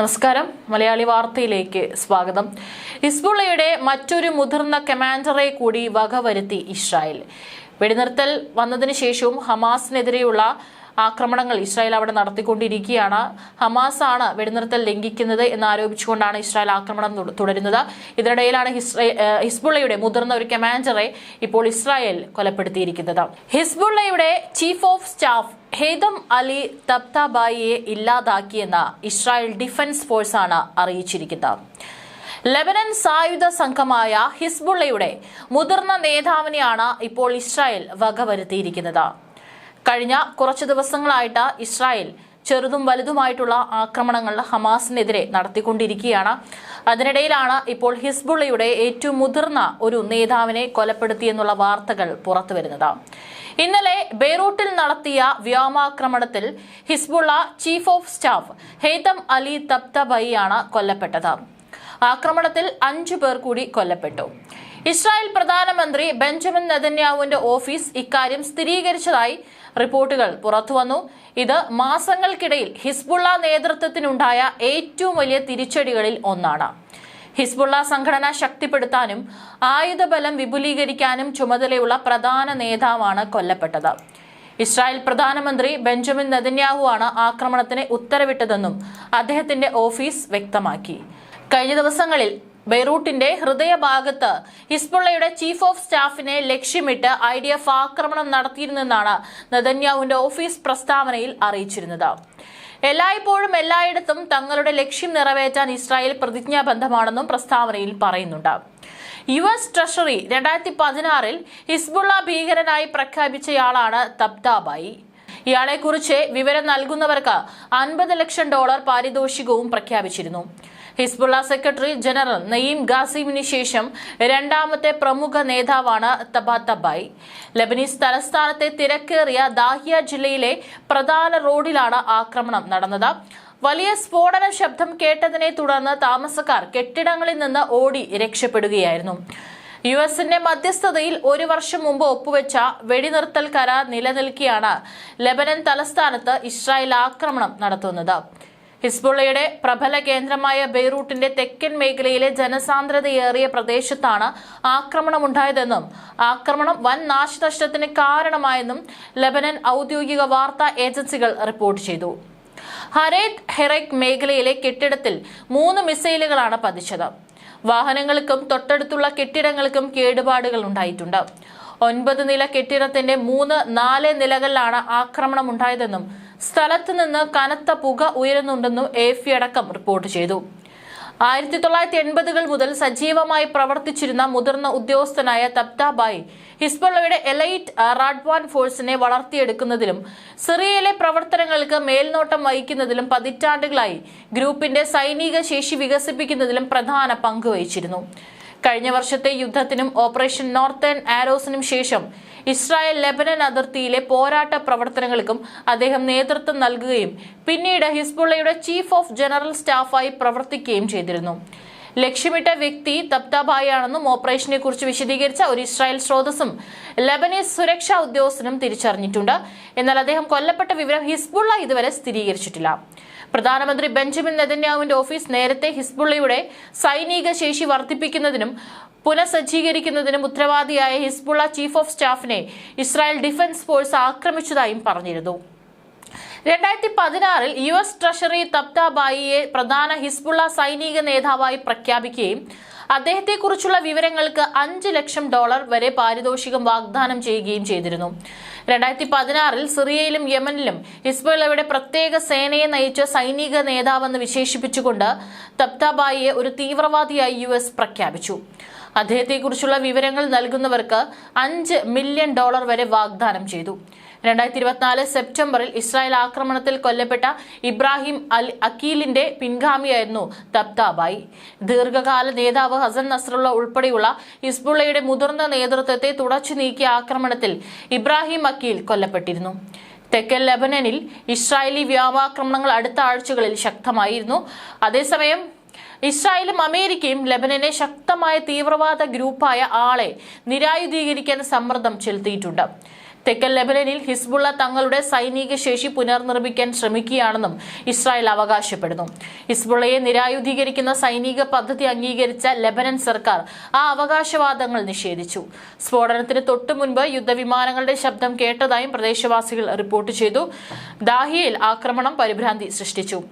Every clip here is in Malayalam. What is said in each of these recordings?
നമസ്കാരം. മലയാളി വാർത്തയിലേക്ക് സ്വാഗതം. ഹിസ്ബുള്ളയുടെ മറ്റൊരു മുതിർന്ന കമാൻഡറെ കൂടി വകവരുത്തി ഇസ്രായേൽ. വെടിനിർത്തൽ വന്നതിന് ശേഷവും ഹമാസിനെതിരെയുള്ള ആക്രമണങ്ങൾ ഇസ്രായേൽ അവിടെ നടത്തിക്കൊണ്ടിരിക്കുകയാണ്. ഹമാസ് ആണ് വെടിനിർത്തൽ ലംഘിക്കുന്നത് എന്ന് ആരോപിച്ചുകൊണ്ടാണ് ഇസ്രായേൽ ആക്രമണം തുടരുന്നത്. ഇതിനിടയിലാണ് ഹിസ്ബുള്ളയുടെ മുതിർന്ന ഒരു കമാൻഡറെ ഇപ്പോൾ ഇസ്രായേൽ കൊലപ്പെടുത്തിയിരിക്കുന്നത്. ഹിസ്ബുള്ളയുടെ chief of staff Haytham Ali തബ്താബായിയെ ഇല്ലാതാക്കിയെന്ന് ഇസ്രായേൽ ഡിഫൻസ് ഫോഴ്സാണ് അറിയിച്ചിരിക്കുന്നത്. ലെബനൻ സായുധ സംഘമായ ഹിസ്ബുള്ളയുടെ മുതിർന്ന നേതാവിനെയാണ് ഇപ്പോൾ ഇസ്രായേൽ വകവരുത്തിയിരിക്കുന്നത്. കഴിഞ്ഞ കുറച്ചു ദിവസങ്ങളായിട്ട് ഇസ്രായേൽ ചെറുതും വലുതുമായിട്ടുള്ള ആക്രമണങ്ങൾ ഹമാസിനെതിരെ നടത്തിക്കൊണ്ടിരിക്കുകയാണ്. അതിനിടയിലാണ് ഇപ്പോൾ ഹിസ്ബുള്ളയുടെ ഏറ്റവും മുതിർന്ന ഒരു നേതാവിനെ കൊലപ്പെടുത്തിയെന്നുള്ള വാർത്തകൾ പുറത്തു വരുന്നത്. ഇന്നലെ ബെയ്റൂട്ടിൽ നടത്തിയ വ്യോമാക്രമണത്തിൽ Hezbollah chief of staff Haytham Ali തബ്തബൈയാണ് കൊല്ലപ്പെട്ടത്. ആക്രമണത്തിൽ അഞ്ചു പേർ കൂടി കൊല്ലപ്പെട്ടു. ഇസ്രായേൽ പ്രധാനമന്ത്രി ബെഞ്ചമിൻ നെതന്യാവുവിന്റെ ഓഫീസ് ഇക്കാര്യം സ്ഥിരീകരിച്ചതായി റിപ്പോർട്ടുകൾ പുറത്തുവന്നു ഇത് മാസങ്ങൾക്കിടയിൽ ഹിസ്ബുള്ള നേതൃത്വത്തിനുണ്ടായ ഏറ്റവും വലിയ തിരിച്ചടികളിൽ ഒന്നാണ്. ഹിസ്ബുള്ള സംഘടന ശക്തിപ്പെടുത്താനും ആയുധബലം വിപുലീകരിക്കാനും ചുമതലയുള്ള പ്രധാന നേതാവാണ് കൊല്ലപ്പെട്ടത്. ഇസ്രായേൽ പ്രധാനമന്ത്രി ബെഞ്ചമിൻ നെതന്യാഹുവാണ് ആക്രമണത്തിന് ഉത്തരവിട്ടതെന്നും അദ്ദേഹത്തിന്റെ ഓഫീസ് വ്യക്തമാക്കി. കഴിഞ്ഞ ദിവസങ്ങളിൽ ബെയ്റൂട്ടിന്റെ ഹൃദയഭാഗത്ത് ഹിസ്ബുള്ളയുടെ ചീഫ് ഓഫ് സ്റ്റാഫിനെ ലക്ഷ്യമിട്ട് ഐ ഡി എഫ് ആക്രമണം നടത്തിയിരുന്നെന്നാണ് നെതന്യാഹുവിന്റെ ഓഫീസ് പ്രസ്താവനയിൽ അറിയിച്ചിരുന്നത്. എല്ലായ്പ്പോഴും എല്ലായിടത്തും തങ്ങളുടെ ലക്ഷ്യം നിറവേറ്റാൻ ഇസ്രായേൽ പ്രതിജ്ഞാബന്ധമാണെന്നും പ്രസ്താവനയിൽ പറയുന്നുണ്ട്. യു എസ് ട്രഷറി രണ്ടായിരത്തി പതിനാറിൽ ഹിസ്ബുള്ള ഭീകരനായി പ്രഖ്യാപിച്ചയാളാണ് തബ്താബായി. ഇയാളെക്കുറിച്ച് വിവരം നൽകുന്നവർക്ക് അൻപത് ലക്ഷം ഡോളർ പാരിതോഷികവും പ്രഖ്യാപിച്ചിരുന്നു. ഹിസ്ബുള്ള സെക്രട്ടറി ജനറൽ നയീം ഗാസിമിന് ശേഷം രണ്ടാമത്തെ പ്രമുഖ നേതാവാണ് തബാത്തബായി ലബനീസ് തലസ്ഥാനത്തെ തിരക്കേറിയ ദാഹിയ ജില്ലയിലെ പ്രധാന റോഡിലാണ് ആക്രമണം നടന്നത്. വലിയ സ്ഫോടന ശബ്ദം കേട്ടതിനെ തുടർന്ന് താമസക്കാർ കെട്ടിടങ്ങളിൽ നിന്ന് ഓടി രക്ഷപ്പെടുകയായിരുന്നു. യു എസിന്റെ മധ്യസ്ഥതയിൽ ഒരു വർഷം മുമ്പ് ഒപ്പുവെച്ച വെടിനിർത്തൽ കരാർ നിലനിൽക്കിയാണ് ലബനൻ തലസ്ഥാനത്ത് ഇസ്രായേൽ ആക്രമണം നടത്തുന്നത്. ഹിസ്ബുള്ളയുടെ പ്രബല കേന്ദ്രമായ ബെയ്റൂട്ടിന്റെ തെക്കൻ മേഖലയിലെ ജനസാന്ദ്രതയേറിയ പ്രദേശത്താണ് ആക്രമണമുണ്ടായതെന്നും ആക്രമണം വൻ നാശനഷ്ടത്തിന് കാരണമായെന്നും ലബനൻ ഔദ്യോഗിക വാർത്താ ഏജൻസികൾ റിപ്പോർട്ട് ചെയ്തു. ഹരേത് ഹെറൈക് മേഖലയിലെ കെട്ടിടത്തിൽ മൂന്ന് മിസൈലുകളാണ് പതിച്ചത്. വാഹനങ്ങൾക്കും തൊട്ടടുത്തുള്ള കെട്ടിടങ്ങൾക്കും കേടുപാടുകൾ ഉണ്ടായിട്ടുണ്ട്. ഒൻപത് നില കെട്ടിടത്തിന്റെ മൂന്ന് നാല് നിലകളിലാണ് ആക്രമണം ഉണ്ടായതെന്നും സ്ഥലത്ത് നിന്ന് കനത്ത പുക ഉയരുന്നുണ്ടെന്നും എഫി അടക്കം റിപ്പോർട്ട് ചെയ്തു. ആയിരത്തി തൊള്ളായിരത്തി എൺപതുകൾ മുതൽ സജീവമായി പ്രവർത്തിച്ചിരുന്ന മുതിർന്ന ഉദ്യോഗസ്ഥനായ തപ്താബായി ഹിസ്ബുള്ളയുടെ എലൈറ്റ് റാഡ്വാൻ ഫോഴ്സിനെ വളർത്തിയെടുക്കുന്നതിലും സിറിയയിലെ പ്രവർത്തനങ്ങൾക്ക് മേൽനോട്ടം വഹിക്കുന്നതിലും പതിറ്റാണ്ടുകളായി ഗ്രൂപ്പിന്റെ സൈനിക ശേഷി വികസിപ്പിക്കുന്നതിലും പ്രധാന പങ്ക് വഹിച്ചിരുന്നു. കഴിഞ്ഞ വർഷത്തെ യുദ്ധത്തിനും ഓപ്പറേഷൻ നോർത്തേൺ ആരോസിനും ശേഷം ഇസ്രായേൽ ലെബനൻ അതിർത്തിയിലെ പോരാട്ട പ്രവർത്തനങ്ങൾക്കും അദ്ദേഹം നേതൃത്വം നൽകുകയും പിന്നീട് ഹിസ്ബുള്ളയുടെ ചീഫ് ഓഫ് ജനറൽ സ്റ്റാഫായി പ്രവർത്തിക്കുകയും ചെയ്തിരുന്നു. ലക്ഷ്യമിട്ട വ്യക്തി തപ്താബായാണെന്നും ഓപ്പറേഷനെ കുറിച്ച് വിശദീകരിച്ച ഒരു ഇസ്രായേൽ സ്രോതസ്സും ലബനീസ് സുരക്ഷാ ഉദ്യോഗസ്ഥനും തിരിച്ചറിഞ്ഞിട്ടുണ്ട്. എന്നാൽ അദ്ദേഹം കൊല്ലപ്പെട്ട വിവരം ഹിസ്ബുള്ള ഇതുവരെ സ്ഥിരീകരിച്ചിട്ടില്ല. പ്രധാനമന്ത്രി ബെഞ്ചമിൻ നെതന്യാവിന്റെ ഓഫീസ് നേരത്തെ ഹിസ്ബുള്ളയുടെ സൈനിക ശേഷി വർദ്ധിപ്പിക്കുന്നതിനും പുനഃസജ്ജീകരിക്കുന്നതിനും ഉത്തരവാദിയായ ഹിസ്ബുള്ള ചീഫ് ഓഫ് സ്റ്റാഫിനെ ഇസ്രായേൽ ഡിഫൻസ് ഫോഴ്സ് ആക്രമിച്ചതായും പറഞ്ഞിരുന്നു. രണ്ടായിരത്തി പതിനാറിൽ യു എസ് ട്രഷറി തപ്താബായിയെ പ്രധാന ഹിസ്ബുള്ള സൈനിക നേതാവായി പ്രഖ്യാപിക്കുകയും അദ്ദേഹത്തെക്കുറിച്ചുള്ള വിവരങ്ങൾക്ക് അഞ്ച് ലക്ഷം ഡോളർ വരെ പാരിതോഷികം വാഗ്ദാനം ചെയ്യുകയും ചെയ്തിരുന്നു. രണ്ടായിരത്തി പതിനാറിൽ സിറിയയിലും യമനിലും ഹിസ്ബുള്ളയുടെ പ്രത്യേക സേനയെ നയിച്ച സൈനിക നേതാവെന്ന് വിശേഷിപ്പിച്ചുകൊണ്ട് തപ്താബായിയെ ഒരു തീവ്രവാദിയായി യു എസ് പ്രഖ്യാപിച്ചു. അദ്ദേഹത്തെക്കുറിച്ചുള്ള വിവരങ്ങൾ നൽകുന്നവർക്ക് അഞ്ച് മില്യൺ ഡോളർ വരെ വാഗ്ദാനം ചെയ്തു. രണ്ടായിരത്തി ഇരുപത്തിനാല് സെപ്റ്റംബറിൽ ഇസ്രായേൽ ആക്രമണത്തിൽ കൊല്ലപ്പെട്ട ഇബ്രാഹിം അൽ അക്കീലിന്റെ പിൻഗാമിയായിരുന്നു തബ്താബായി ദീർഘകാല നേതാവ് ഹസൻ നസ്രുള്ള ഉൾപ്പെടെയുള്ള ഹിസ്ബുള്ളയുടെ മുതിർന്ന നേതൃത്വത്തെ തുടച്ചു നീക്കിയ ആക്രമണത്തിൽ ഇബ്രാഹിം അക്കീൽ കൊല്ലപ്പെട്ടിരുന്നു. തെക്കൻ ലെബനനിൽ ഇസ്രായേലി വ്യോമാക്രമണങ്ങൾ അടുത്ത ആഴ്ചകളിൽ ശക്തമായിരുന്നു. അതേസമയം ഇസ്രായേലും അമേരിക്കയും ലെബനനെ ശക്തമായ തീവ്രവാദ ഗ്രൂപ്പായ ആളെ നിരായുധീകരിക്കാൻ സമ്മർദ്ദം ചെലുത്തിയിട്ടുണ്ട്. തെക്കൻ ലെബനനിൽ ഹിസ്ബുള്ള തങ്ങളുടെ സൈനിക ശേഷി പുനർനിർമ്മിക്കാൻ ശ്രമിക്കുകയാണെന്നും ഇസ്രായേൽ അവകാശപ്പെടുന്നു. ഹിസ്ബുള്ളയെ നിരായുധീകരിക്കുന്ന സൈനിക പദ്ധതി അംഗീകരിച്ച ലെബനൻ സർക്കാർ ആ അവകാശവാദങ്ങൾ നിഷേധിച്ചു. സ്ഫോടനത്തിന് തൊട്ടു മുൻപ് യുദ്ധവിമാനങ്ങളുടെ ശബ്ദം കേട്ടതായും പ്രദേശവാസികൾ റിപ്പോർട്ട് ചെയ്തു. ദാഹിയയിൽ ആക്രമണം പരിഭ്രാന്തി സൃഷ്ടിച്ചു.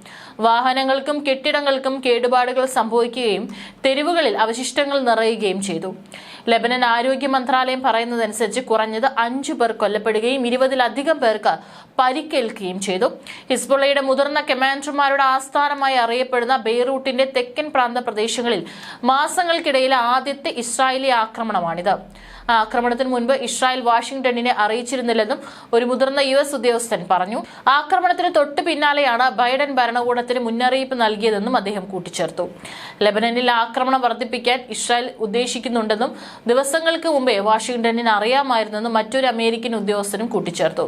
വാഹനങ്ങൾക്കും കെട്ടിടങ്ങൾക്കും കേടുപാടുകൾ സംഭവിക്കുകയും തെരുവുകളിൽ അവശിഷ്ടങ്ങൾ നിറയുകയും ചെയ്തു. ലെബനൻ ആരോഗ്യ മന്ത്രാലയം പറയുന്നതനുസരിച്ച് കുറഞ്ഞത് അഞ്ചു പേർ കൊല്ലപ്പെടുകയും ഇരുപതിലധികം പേർക്ക് പരിക്കേൽക്കുകയും ചെയ്തു. ഹിസ്ബുള്ളയുടെ മുതിർന്ന കമാൻഡർമാരുടെ ആസ്ഥാനമായി അറിയപ്പെടുന്ന ബെയ്റൂട്ടിന്റെ തെക്കൻ പ്രാന്ത പ്രദേശങ്ങളിൽ മാസങ്ങൾക്കിടയിലെ ആദ്യത്തെ ഇസ്രായേലി ആക്രമണമാണിത്. ആക്രമണത്തിന് മുൻപ് ഇസ്രായേൽ വാഷിംഗ്ടണിനെ അറിയിച്ചിരുന്നില്ലെന്നും ഒരു മുതിർന്ന യു എസ് ഉദ്യോഗസ്ഥൻ പറഞ്ഞു. ആക്രമണത്തിന് തൊട്ടു പിന്നാലെയാണ് ബൈഡൻ ഭരണകൂടത്തിന് മുന്നറിയിപ്പ് നൽകിയതെന്നും അദ്ദേഹം കൂട്ടിച്ചേർത്തു. ലെബനനിൽ ആക്രമണം വർദ്ധിപ്പിക്കാൻ ഇസ്രായേൽ ഉദ്ദേശിക്കുന്നുണ്ടെന്നും ദിവസങ്ങൾക്ക് മുമ്പേ വാഷിംഗ്ടണിന് അറിയാമായിരുന്നെന്നും മറ്റൊരു അമേരിക്കൻ ഉദ്യോഗസ്ഥനും കൂട്ടിച്ചേർത്തു.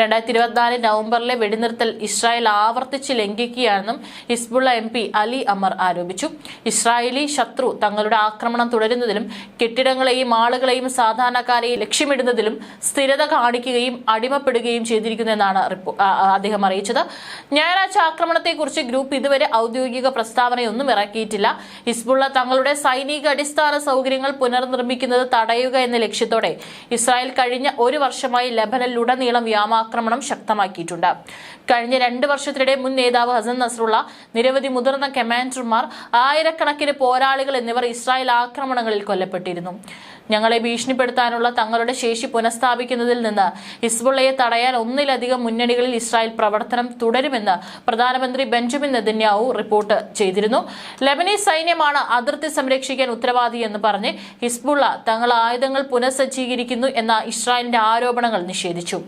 രണ്ടായിരത്തി ഇരുപത്തിനാല് നവംബറിലെ വെടിനിർത്തൽ ഇസ്രായേൽ ആവർത്തിച്ച് ലംഘിക്കുകയാണെന്നും Hezbollah M P Ali Amar ആരോപിച്ചു. ഇസ്രായേലി ശത്രു തങ്ങളുടെ ആക്രമണം തുടരുന്നതിലും കെട്ടിടങ്ങളെയും ആളുകളെയും സാധാരണക്കാരെയും ലക്ഷ്യമിടുന്നതിലും സ്ഥിരത കാണിക്കുകയും അടിമപ്പെടുകയും ചെയ്തിരിക്കുന്നെന്നാണ് അദ്ദേഹം അറിയിച്ചത്. ഞായറാഴ്ച ആക്രമണത്തെക്കുറിച്ച് ഗ്രൂപ്പ് ഇതുവരെ ഔദ്യോഗിക പ്രസ്താവനയൊന്നും ഇറക്കിയിട്ടില്ല. ഹിസ്ബുള്ള തങ്ങളുടെ സൈനിക അടിസ്ഥാന സൗകര്യങ്ങൾ പുനർനിർമ്മിക്കുന്നത് തടയുക എന്ന ലക്ഷ്യത്തോടെ ഇസ്രായേൽ കഴിഞ്ഞ ഒരു വർഷമായി ലബനനിലുടനീളം വ്യാമാക്രമണം ശക്തമാക്കിയിട്ടുണ്ട്. കഴിഞ്ഞ രണ്ട് വർഷത്തിനിടെ മുൻ നേതാവ് ഹസൻ നസ്രുള്ള നിരവധി മുതിർന്ന കമാൻഡർമാർ ആയിരക്കണക്കിന് പോരാളികൾ എന്നിവർ ഇസ്രായേൽ ആക്രമണങ്ങളിൽ കൊല്ലപ്പെട്ടിരുന്നു. ഞങ്ങളെ ഭീഷണിപ്പെടുത്താനുള്ള തങ്ങളുടെ ശേഷി പുനഃസ്ഥാപിക്കുന്നതിൽ നിന്ന് ഹിസ്ബുള്ളയെ തടയാൻ ഒന്നിലധികം മുന്നണികളിൽ ഇസ്രായേൽ പ്രവർത്തനം തുടരുമെന്ന് പ്രധാനമന്ത്രി ബെഞ്ചമിൻ നെതന്യാവു റിപ്പോർട്ട് ചെയ്തിരുന്നു. ലബനീസ് സൈന്യമാണ് അതിർത്തി സംരക്ഷിക്കാൻ ഉത്തരവാദിയെന്ന് പറഞ്ഞ് ഹിസ്ബുള്ള തങ്ങൾ ആയുധങ്ങൾ പുനഃസജ്ജീകരിക്കുന്നു എന്ന ഇസ്രായേലിന്റെ ആരോപണങ്ങൾ നിഷേധിച്ചു.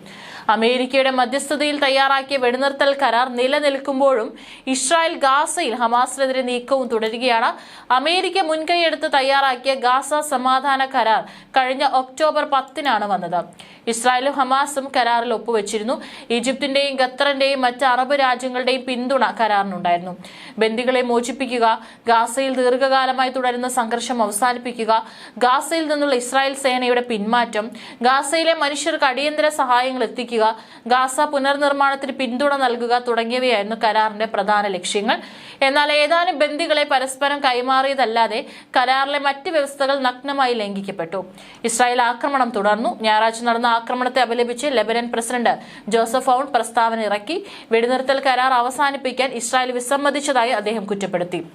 അമേരിക്കയുടെ മധ്യസ്ഥതയിൽ തയ്യാറാക്കിയ വെടിനിർത്തൽ കരാർ നിലനിൽക്കുമ്പോഴും ഇസ്രായേൽ ഗാസയിൽ ഹമാസിനെതിരെ നീക്കവും തുടരുകയാണ്. അമേരിക്ക മുൻകൈയെടുത്ത് തയ്യാറാക്കിയ ഗാസ സമാധാന കരാർ കഴിഞ്ഞ ഒക്ടോബർ പത്തിനാണ് വന്നത്. ഇസ്രായേലും ഹമാസും കരാറിൽ ഒപ്പുവെച്ചിരുന്നു. ഈജിപ്തിന്റെയും ഖത്തറിന്റെയും മറ്റ് അറബ് രാജ്യങ്ങളുടെയും പിന്തുണ കരാറിനുണ്ടായിരുന്നു. ബന്ദികളെ മോചിപ്പിക്കുക ഗാസയിൽ ദീർഘകാലമായി തുടരുന്ന സംഘർഷം അവസാനിപ്പിക്കുക ഗാസയിൽ നിന്നുള്ള ഇസ്രായേൽ സേനയുടെ പിന്മാറ്റം ഗാസയിലെ മനുഷ്യർക്ക് അടിയന്തര സഹായങ്ങൾ എത്തിക്കുക ഗാസ പുനർനിർമ്മാണത്തിന് പിന്തുണ നൽകുക തുടങ്ങിയവയായിരുന്നു കരാറിന്റെ പ്രധാന ലക്ഷ്യങ്ങൾ. എന്നാൽ ഏതാനും ബന്ദികളെ പരസ്പരം കൈമാറിയതല്ലാതെ കരാറിലെ മറ്റ് വ്യവസ്ഥകൾ നഗ്നമായി ലംഘിക്കപ്പെട്ടു. ഇസ്രായേൽ ആക്രമണം തുടർന്നു. ഞായറാഴ്ച നടന്ന ആക്രമണത്തെ അപലപിച്ച് ലെബനൻ പ്രസിഡന്റ് ജോസഫ് ഔൺ പ്രസ്താവന ഇറക്കി. വെടിനിർത്തൽ കരാർ അവസാനിപ്പിക്കാൻ ഇസ്രായേൽ വിസമ്മതിച്ചതായി അദ്ദേഹം കുറ്റപ്പെടുത്തി.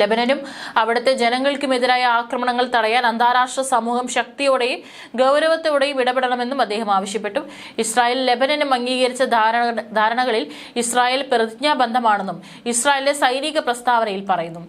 ലെബനനും അവിടുത്തെ ജനങ്ങൾക്കുമെതിരായ ആക്രമണങ്ങൾ തടയാൻ അന്താരാഷ്ട്ര സമൂഹം ശക്തിയോടെയും ഗൗരവത്തോടെയും ഇടപെടണമെന്നും അദ്ദേഹം ആവശ്യപ്പെട്ടു. ഇസ്രായേൽ ലബനനും അംഗീകരിച്ച ധാരണ ധാരണകളിൽ ഇസ്രായേൽ പ്രതിജ്ഞാബന്ധമാണെന്നും ഇസ്രായേലിലെ സൈനിക പ്രസ്താവനയിൽ പറയുന്നു.